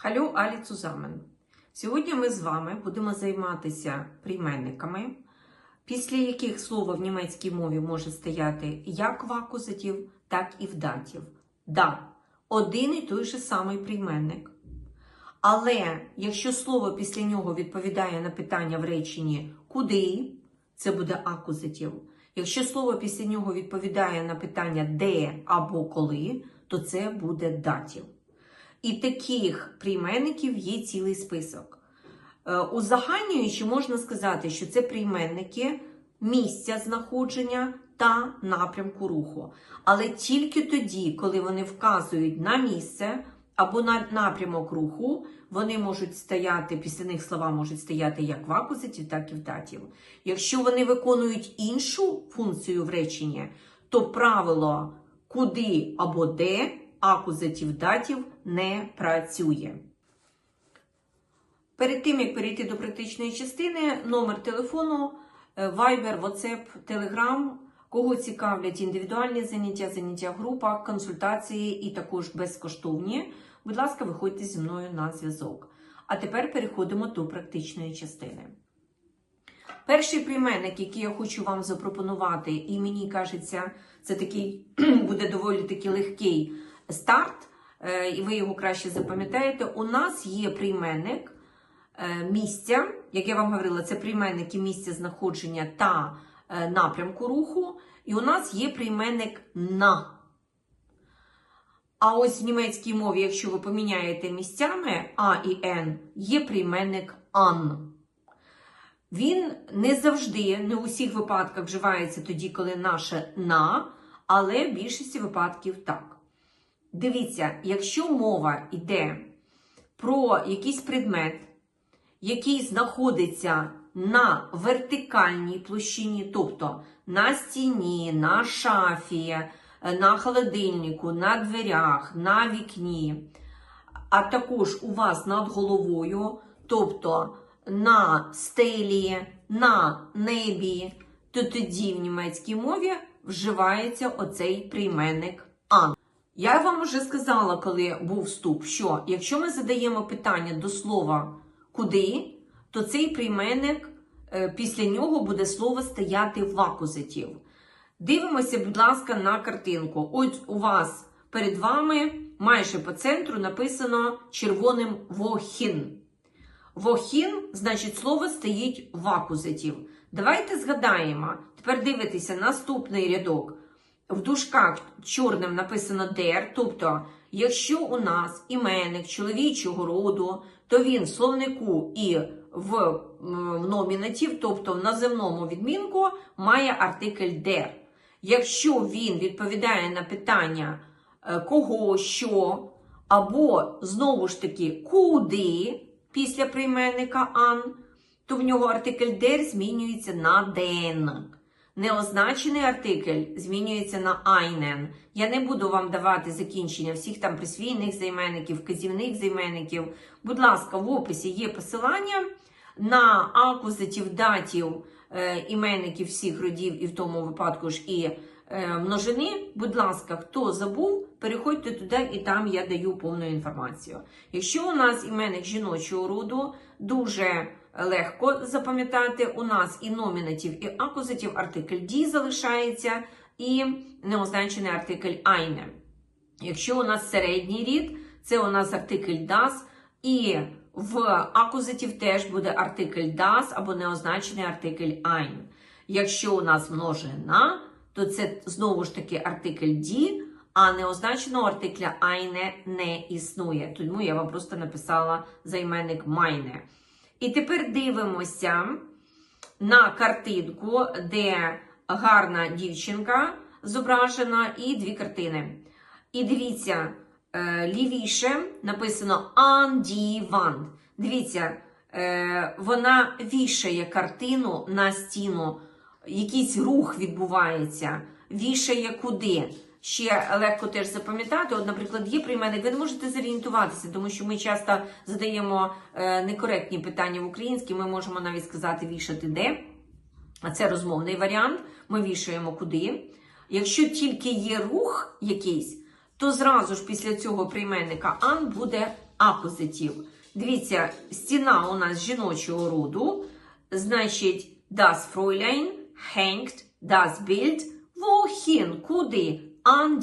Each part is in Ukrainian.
Халю Алі Цузамен. Сьогодні ми з вами будемо займатися прийменниками, після яких слово в німецькій мові може стояти як в акузатів, так і в датів. Да, один і той же самий прийменник. Але якщо слово після нього відповідає на питання в реченні куди, це буде акузатив. Якщо слово після нього відповідає на питання де або коли, то це буде датів. І таких прийменників є цілий список. Е, Узагальнюючи, можна сказати, що це прийменники місця знаходження та напрямку руху. Але тільки тоді, коли вони вказують на місце або на напрямок руху, вони можуть стояти, після них слова можуть стояти як в акузатів, так і в датів. Якщо вони виконують іншу функцію в реченні, то правило куди або де акузатів датів не працює. Перед тим, як перейти до практичної частини, номер телефону, е, Viber, WhatsApp, Telegram, кого цікавлять індивідуальні заняття, заняття в групах, консультації і також безкоштовні. Будь ласка, виходьте зі мною на зв'язок. А тепер переходимо до практичної частини. Перший прийменник, який я хочу вам запропонувати, і мені кажеться, це такий буде доволі таки легкий старт, е, і ви його краще запам'ятаєте. У нас є прийменник е, місця, як я вам говорила, це прийменники місця знаходження та е, напрямку руху. І у нас є прийменник на. А ось в німецькій мові, якщо ви поміняєте місцями А і Н, є прийменник ан. Він не завжди, не у всіх випадках вживається тоді, коли наше на, але в більшості випадків так. Дивіться, якщо мова йде про якийсь предмет, який знаходиться на вертикальній площині, тобто на стіні, на шафі, на холодильнику, на дверях, на вікні, а також у вас над головою, тобто на стелі, на небі, то тоді в німецькій мові вживається оцей прийменник ан. Я вам вже сказала, коли був вступ, що якщо ми задаємо питання до слова куди, то цей прийменник е, після нього буде слово стояти в акузатів. Дивимося, будь ласка, на картинку. Ось у вас перед вами майже по центру написано червоним вохін. Вохін, значить, слово стоїть в акузатів. Давайте згадаємо. Тепер дивитеся наступний рядок. В дужках чорним написано дер, тобто, якщо у нас іменник чоловічого роду, то він в словнику і в, м, в номінатив, тобто в наземному відмінку, має артикль дер. Якщо він відповідає на питання е, кого, що, або знову ж таки куди після прийменника ан, то в нього артикль der змінюється на den. Неозначений артикль змінюється на einen. Я не буду вам давати закінчення всіх там присвійних займенників, вказівних займенників. Будь ласка, в описі є посилання на акузатів, датів, е, іменників всіх родів, і в тому випадку ж і е, множини. Будь ласка, хто забув, переходьте туди, і там я даю повну інформацію. Якщо у нас іменник жіночого роду, дуже легко запам'ятати, у нас і номінатив, і акузатив, артикль «die» залишається, і неозначений артикль «eine». Якщо у нас середній рід, це у нас артикль das, і в акузатив теж буде артикль das або неозначений артикль ein. Якщо у нас множина, то це знову ж таки артикль die, а неозначеного артикля eine не існує. Тому я вам просто написала займенник meine. І тепер дивимося на картинку, де гарна дівчинка зображена, і дві картини. І дивіться, е, лівіше написано die Дивіться, е, вона вішає картину на стіну, якийсь рух відбувається, вішає куди. Ще легко теж запам'ятати. От, наприклад, є прийменник, ви не можете зорієнтуватися, тому що ми часто задаємо е, некоректні питання в українській, ми можемо навіть сказати вішати де. А це розмовний варіант. Ми вішаємо куди. Якщо тільки є рух якийсь, то зразу ж після цього прийменника ан буде акузатив. Дивіться, стіна у нас жіночого роду. Значить, das Fräulein hängt das Bild wohin? Куди? An.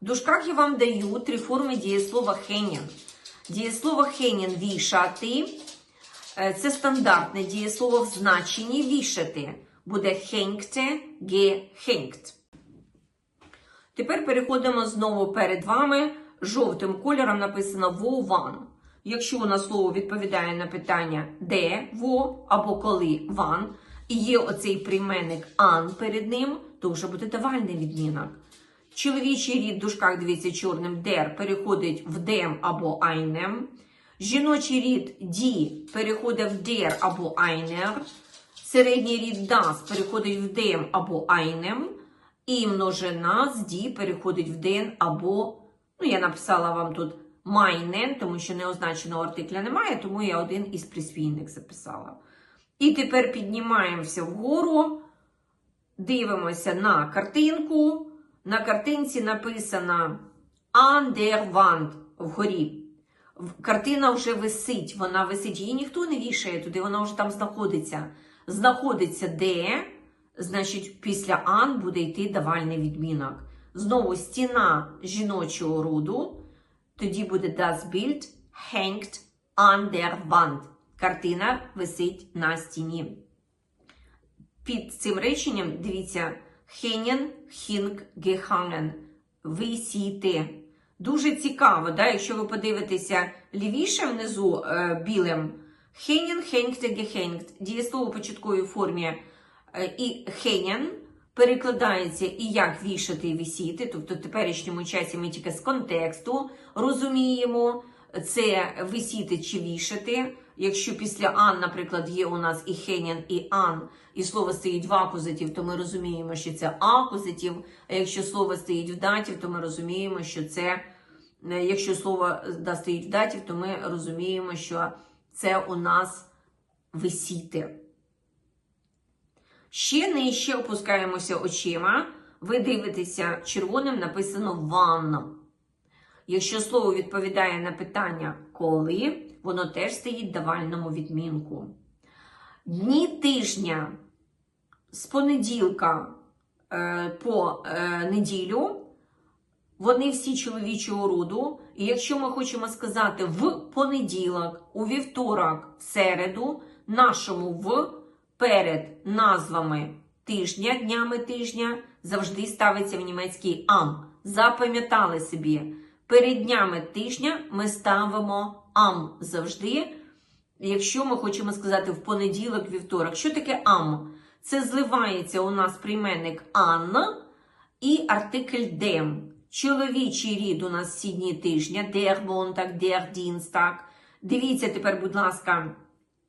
В дужках я вам даю три форми дієслова hängen. Дієслово hängen – вішати. Е, Це стандартне дієслово в значенні вішати. Буде hängte, gehängt. Тепер переходимо знову перед вами. Жовтим кольором написано «во-ван». Якщо у нас слово відповідає на питання де во або коли ван, і є оцей прийменник ан перед ним, то вже буде давальний відмінок. Чоловічий рід в дужках, дивіться, чорним дер переходить в дем або айнем. Жіночий рід ді переходить в дер або айнер. Середній рід дас переходить в дем або айнем. І множина з ді переходить в ден або, ну я написала вам тут майнен, тому що неозначеного артикля немає, тому я один із присвійник записала. І тепер піднімаємося вгору, дивимося на картинку. На картинці написано Wand вгорі. Картина вже висить, вона висить, її ніхто не вішає туди, вона вже там знаходиться. Знаходиться де, значить, після ан буде йти давальний відмінок. Знову стіна жіночого роду, тоді буде das Bild hängt an der Wand. Картина висить на стіні. Під цим реченням дивіться hängen, hing, gehangen. Висіти. Дуже цікаво, да? якщо ви подивитеся лівіше внизу е, білим. Hängen, hängte, gehängt. Дієслово початковій формі е, і hängen перекладається і як вішати і висіти. Тобто в теперішньому часі ми тільки з контексту розуміємо, це висіти чи вішати. Якщо після ан, наприклад, є у нас і хенін, і ан, і слово стоїть в акузатів, то ми розуміємо, що це акузатів. А якщо слово стоїть в датів, то ми розуміємо, що це, е, якщо слово да, стоїть в датів, то ми розуміємо, що це у нас висіти. Ще нижче опускаємося очима. Ви дивитеся червоним написано ванна. Якщо слово відповідає на питання коли, воно теж стоїть давальному відмінку. Дні тижня з понеділка е, по е, неділю, вони всі чоловічого роду. І якщо ми хочемо сказати в понеділок, у вівторок, в середу, нашому в перед назвами тижня, днями тижня, завжди ставиться в німецький ам. Запам'ятали собі. Перед днями тижня ми ставимо ам завжди. Якщо ми хочемо сказати в понеділок, вівторок, що таке ам? Це зливається у нас прийменник ан і артикль дем. Чоловічий рід у нас всі дні тижня, der Montag, der Dienstag. Дивіться тепер, будь ласка,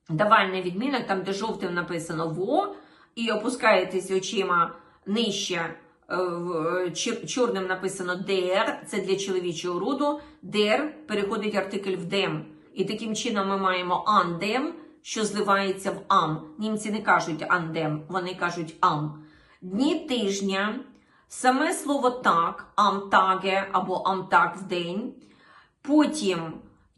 давальний відмінок, там, де жовтим написано во, і опускаєтесь очима нижче. Е, в- Чорним написано der, це для чоловічого роду. Der переходить артикль в dem. І таким чином ми маємо андем, що зливається в ам. Німці не кажуть андем, вони кажуть ам. Дні тижня, саме слово так, амтаге або амтак в день. Потім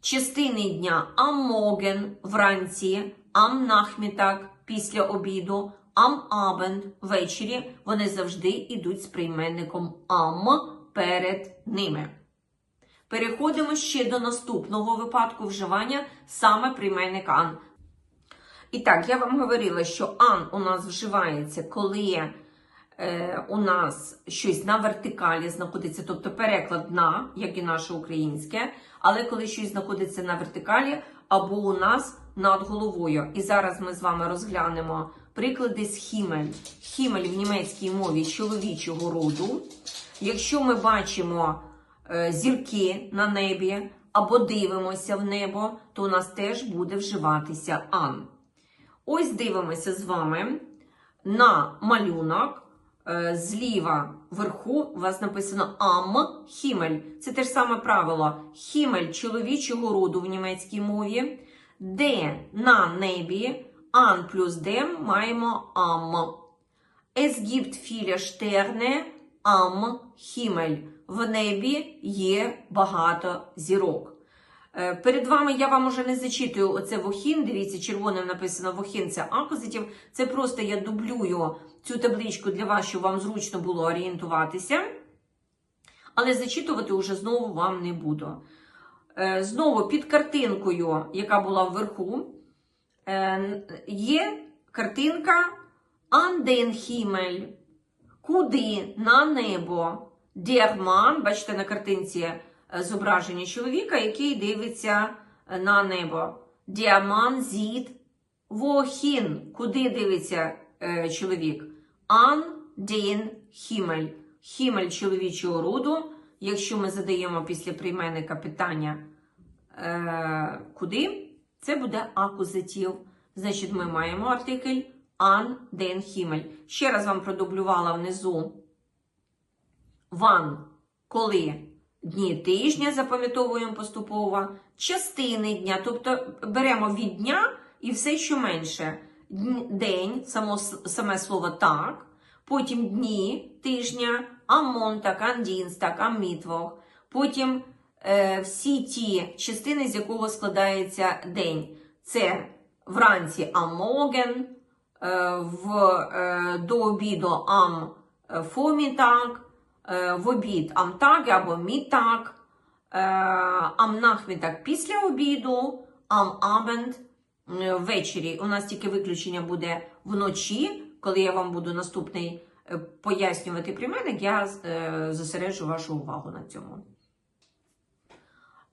частини дня аммоген вранці, амнахмітак після обіду, амабенд ввечері. Вони завжди йдуть з прийменником ам перед ними. Переходимо ще до наступного випадку вживання саме прийменник ан. І так, я вам говорила, що ан у нас вживається, коли е, у нас щось на вертикалі знаходиться, тобто переклад на, як і наше українське, але коли щось знаходиться на вертикалі або у нас над головою. І зараз ми з вами розглянемо приклади з хімель. Хімель в німецькій мові чоловічого роду. Якщо ми бачимо е, зірки на небі або дивимося в небо, то у нас теж буде вживатися ан. Ось дивимося з вами на малюнок. Е, Зліва вверху у вас написано ам хімель. Це те ж саме правило. Хімель чоловічого роду в німецькій мові, де на небі ан плюс дем маємо ам. Es gibt viele Sterne am Himmel. В небі є багато зірок. Е, Перед вами я вам уже не зачитую оце вохін. Дивіться, червоним написано вохін це акузатив. Це просто я дублюю цю табличку для вас, щоб вам зручно було орієнтуватися. Але зачитувати уже знову вам не буду. Е, Знову під картинкою, яка була вверху, є картинка den Himmel. Куди на небо? Der бачите на картинці е, зображення чоловіка, який дивиться е, на небо. Mann sieht wohin. Куди дивиться е, чоловік? An den Himmel. Himmel чоловічого роду. Якщо ми задаємо після прийменника питання е, куди, це буде акузатив. Значить, ми маємо артикль an den Himmel. Ще раз вам продублювала внизу. Ван, коли? Дні тижня, запам'ятовуємо поступово, частини дня, тобто беремо від дня і все, що менше. День, само, саме слово так, потім дні тижня, амонтак, андінстак, аммітвох, потім всі ті частини, з якого складається день. Це вранці амоген, е, в, е, до обіду ам е, фомітак, е, в обід амтаг або мітак, е, амнахмітак після обіду, амабенд е, ввечері. У нас тільки виключення буде вночі, коли я вам буду наступний е, пояснювати прийменник, я е, зосереджу вашу увагу на цьому.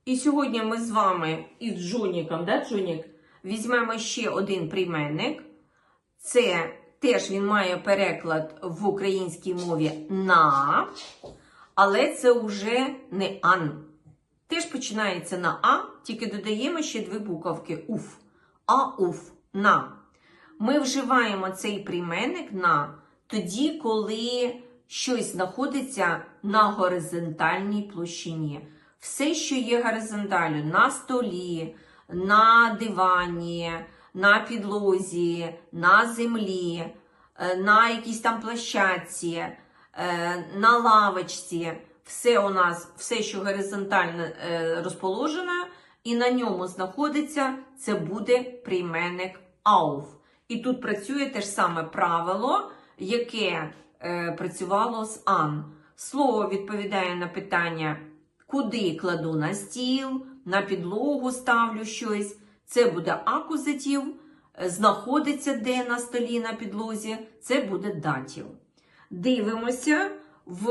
І сьогодні ми з вами із Джоніком, да, Джонік, візьмемо ще один прийменник. Це теж він має переклад в українській мові на, але це вже не ан. Теж починається на А, тільки додаємо ще дві буковки уф. А-уф на. Ми вживаємо цей прийменник на тоді, коли щось знаходиться на горизонтальній площині. Все, що є горизонталю на столі, на дивані, на підлозі, на землі, е, на якійсь там площадці, е, на лавочці. Все у нас, все, що горизонтально е, розположено, і на ньому знаходиться, це буде прийменник auf. І тут працює те ж саме правило, яке працювало з an. Слово відповідає на питання, куди кладу на стіл, на підлогу ставлю щось. Це буде акузатив, е, знаходиться де на столі на підлозі, це буде датів. Дивимося в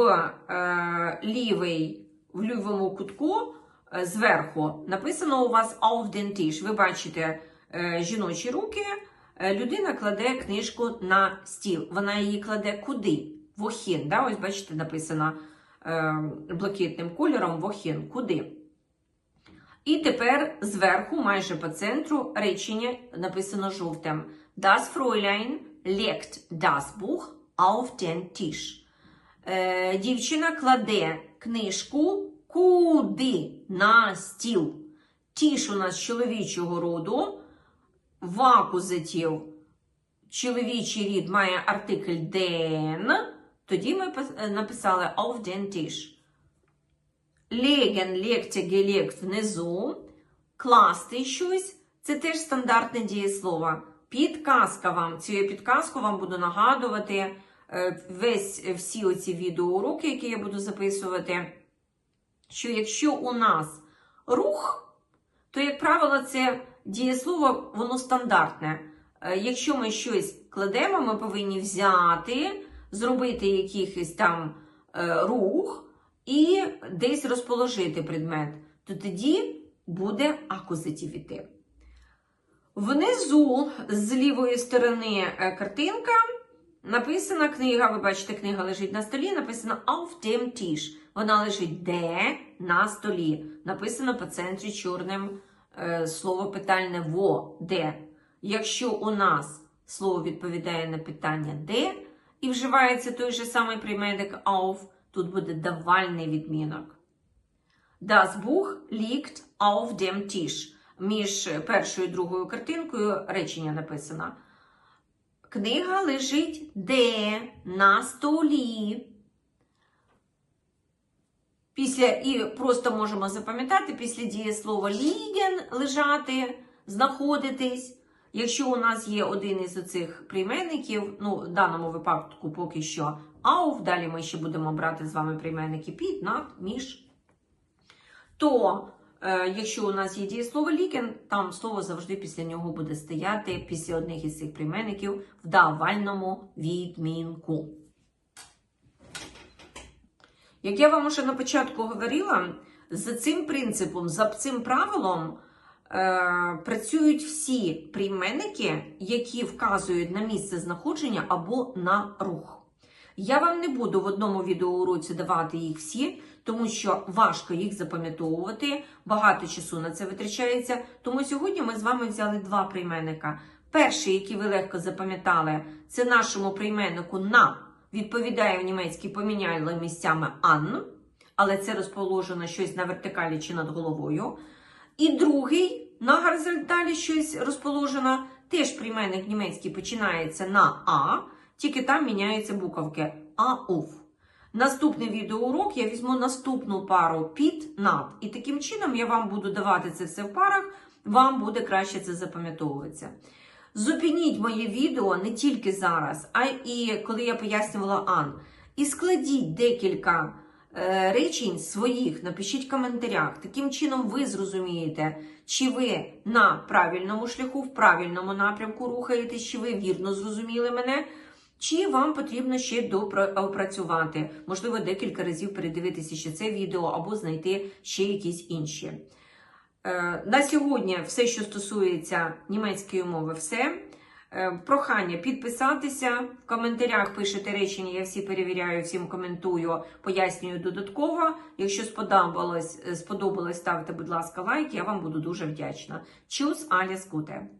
е, лівий, в лівому кутку е, зверху написано у вас auf den Tisch. Ви бачите е, жіночі руки. Е, Людина кладе книжку на стіл. Вона її кладе куди? Вохін. Да? Ось бачите, написано блакитним кольором вохін. Куди? І тепер зверху, майже по центру, речення написано жовтим. Das Fräulein legt das Buch auf den Tisch. Е, дівчина кладе книжку куди? На стіл. Тіш у нас чоловічого роду. В чоловічий рід має артикль den. Тоді ми написали auf den Tisch. Леген, лекте, гелект внизу. Класти щось це теж стандартне дієслово. Підказка вам. Цю підказку вам буду нагадувати е, весь е, всі оці відеоуроки, які я буду записувати. Що якщо у нас рух, то, як правило, це дієслово, воно стандартне. Е, Якщо ми щось кладемо, ми повинні взяти, зробити якийсь там е, рух і десь розположити предмет, то тоді буде акузатив іти. Внизу з лівої сторони е, картинка написана книга. Ви бачите, книга лежить на столі, написано Auf dem Tisch. Вона лежить де на столі. Написано по центрі чорним е, слово питальне во де. Якщо у нас слово відповідає на питання де і вживається той же самий прийменник auf, тут буде давальний відмінок. Das Buch liegt auf dem Tisch. Між першою і другою картинкою речення написано. Книга лежить де? На столі. Після і просто можемо запам'ятати після дієслова ліген лежати, знаходитись. Якщо у нас є один із оцих прийменників, ну в даному випадку поки що ауф, далі ми ще будемо брати з вами прийменники під, над, між, то е, якщо у нас є дієслово лікен, там слово завжди після нього буде стояти після одних із цих прийменників в давальному відмінку. Як я вам уже на початку говорила, за цим принципом, за цим правилом е, працюють всі прийменники, які вказують на місце знаходження або на рух. Я вам не буду в одному відеоуроці давати їх всі, тому що важко їх запам'ятовувати, багато часу на це витрачається. Тому сьогодні ми з вами взяли два прийменника. Перший, який ви легко запам'ятали, це нашому прийменнику на відповідає в німецькій поміняли місцями ан, але це розположено щось на вертикалі чи над головою. І другий на горизонталі щось розположено, теж прийменник німецький починається на А, тільки там міняються буковки АУФ. Наступний відеоурок я візьму наступну пару під над. І таким чином я вам буду давати це все в парах, вам буде краще це запам'ятовуватися. Зупиніть моє відео не тільки зараз, а і коли я пояснювала Ан. І складіть декілька речень своїх, напишіть в коментарях. Таким чином ви зрозумієте, чи ви на правильному шляху, в правильному напрямку рухаєтесь, чи ви вірно зрозуміли мене. Чи вам потрібно ще допрацювати? Можливо, декілька разів передивитися ще це відео або знайти ще якісь інші. Е, На сьогодні все, що стосується німецької мови, все. Е, Прохання підписатися. В коментарях пишете речення, я всі перевіряю, всім коментую, пояснюю додатково. Якщо сподобалось, сподобалось, ставте, будь ласка, лайк, я вам буду дуже вдячна. Чус, Аля Gute!